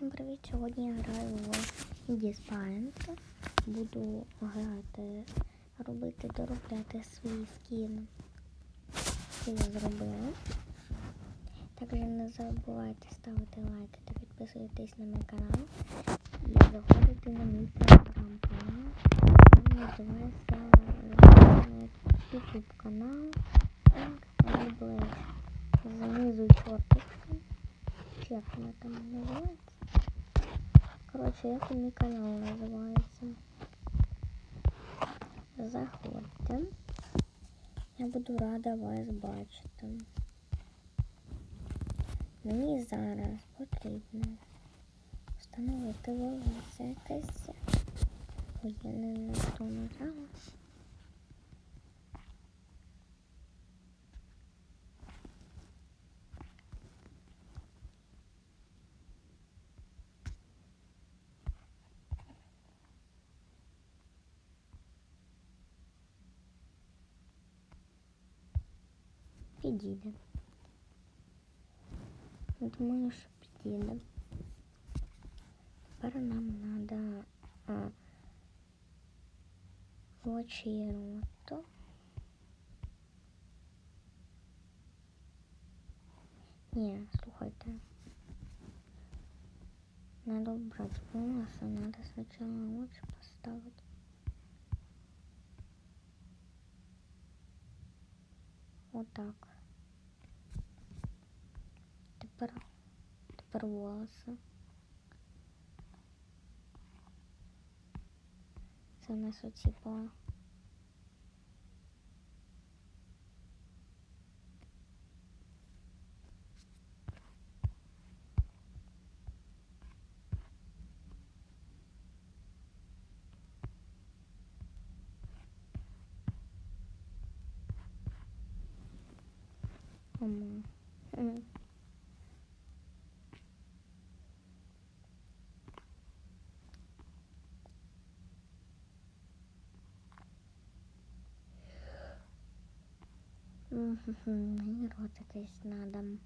Всім привіт! Сьогодні я граю в Діспайнт. Буду грати, робити, доробляти свій скін. Це я зробила. Також не забувайте ставити лайки та підписуйтесь на мій канал. І заходити на мій телеграм-канал. Він називається YouTube канал. Так, Знизу чортик. Як вона там називається? Коротше, як мій канал називається. Заходьте. Я буду рада вас бачити. Мені зараз потрібно встановити волосся якесь. Ой, я не на то нажала. Підійде. Думаю, що підійде. Тепер нам треба очі роту. Ні, слухайте. Надо убрать волосы, надо сначала очи поставить. Вот так. Тепер, тепер волоси. Це у нас оці по. Ama hemen. Hayır ortak esnadım.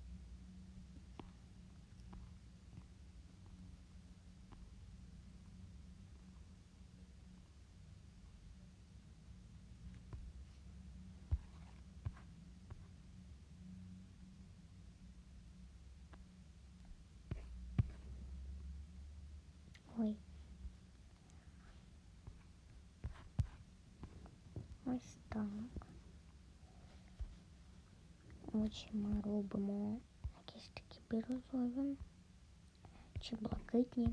Так. Очі ми робимо якісь такі бірозові чи блакитні.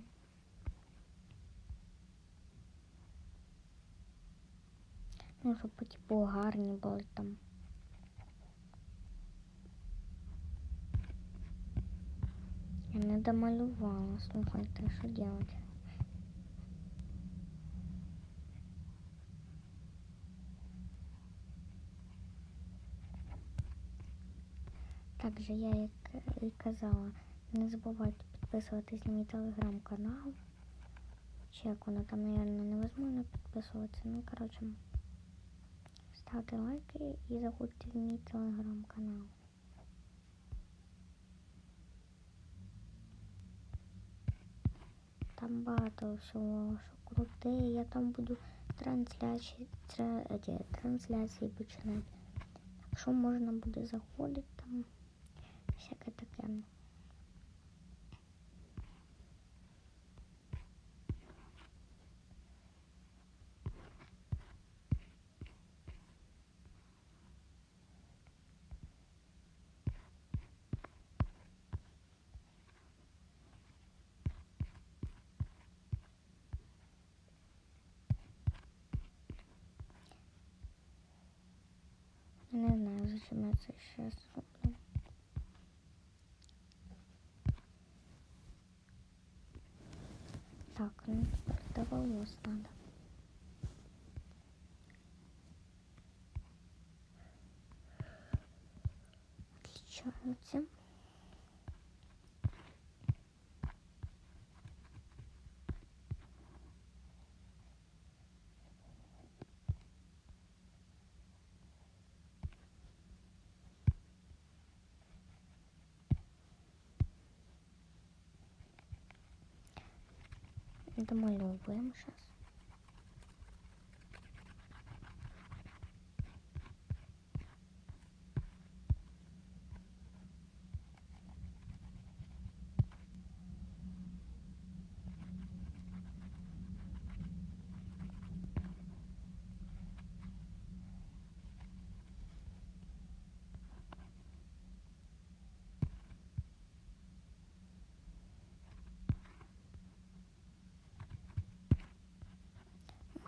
Ну, щоб типу гарні були там. Я не домалювала, слухайте, що делать? Також я, як і казала, не забувайте підписуватись на мій телеграм-канал. Чи як воно там, наверное, невозможно підписуватися. Ну, коротше, ставте лайки і заходьте в мій телеграм-канал. Там багато всього, що круте. Я там буду трансляції, трансляції починати. Так що можна буде заходити там. Всяке таке. Не знаю, зачем я сейчас. Так, ну теперь до волос надо. Отличаются. Домальовуємо зараз.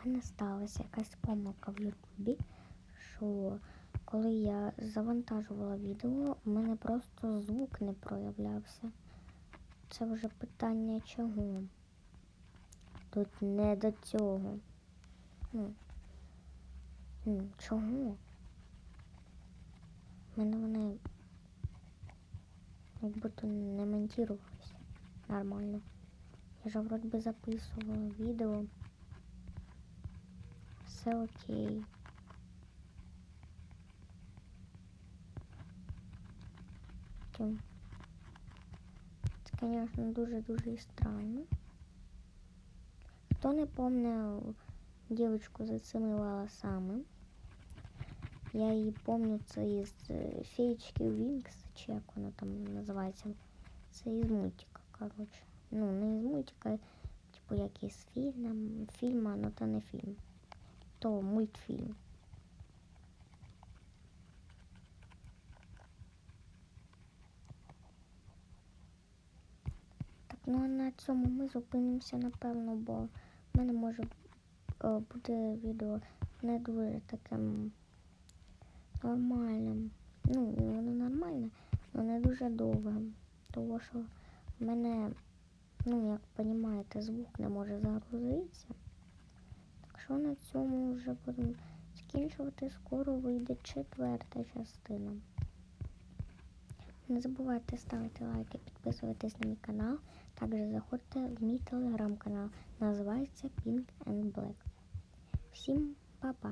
Мене сталася якась помилка в Ютубі, що коли я завантажувала відео, у мене просто звук не проявлявся. Це вже питання чого. Тут не до цього. Чого? У мене вони як будто не монтувалися нормально. Я ж вроді записувала відео. Все окей. Тим. Це, звісно, дуже-дуже і странно. Хто не пам'ятає дівчинку з цими волосами? Я її пам'ятаю, це із е, феєчки Вінкс, чи як вона там називається. Це із мультика, коротше. Ну, не із мультика, типу як із фільму, фільма, але то не фільм То мультфільм. Так, ну а на цьому ми зупинимося, напевно, бо в мене може о, буде відео не дуже таким нормальним. Ну, воно нормальне, але не дуже довгим. Тому що в мене, ну, як розумієте, звук не може загрузитися. Якщо на цьому вже будемо закінчувати, скоро вийде четверта частина. Не забувайте ставити лайки, підписуватись на мій канал. Також заходьте в мій телеграм-канал. Називається Pink and Black. Всім па-па!